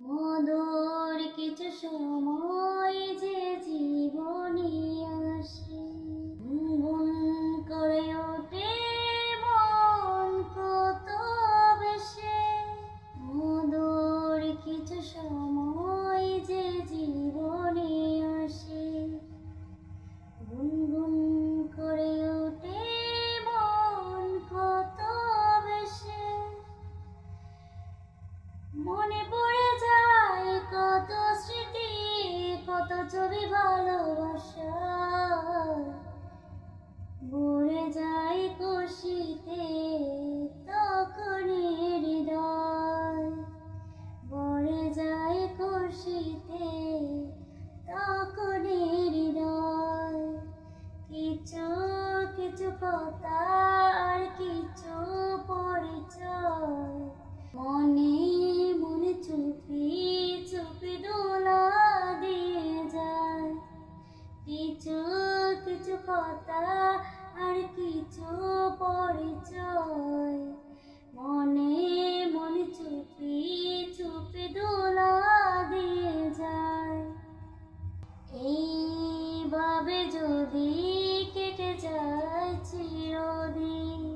মধুর কিছু ভালোবাসা। কথা আর কিছু পরিচয়। মনে মনে চুপি চুপি দোলা দিয়ে যায়। এইভাবে যদি কেটে যায় চিরদিন।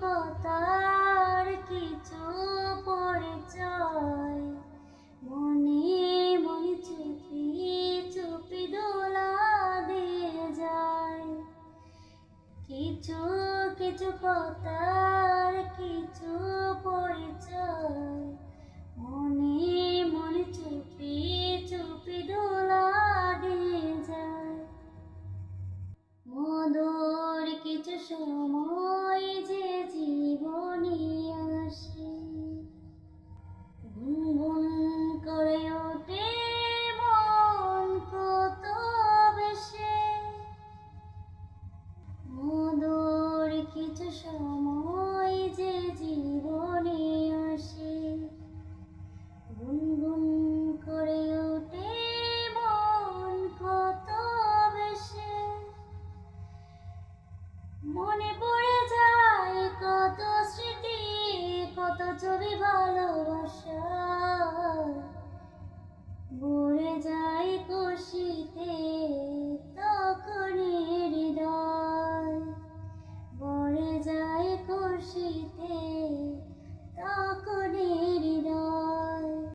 কথার কিছু পরিচয়। মনে মনে চুপি চুপি দোলা দিয়ে যায়। কিছু কিছু কথার কিছু পরিচয়। তুমি ভালোবাসা। মরে যাই খুশিতে তখন হৃদয়। মরে যাই খুশিতে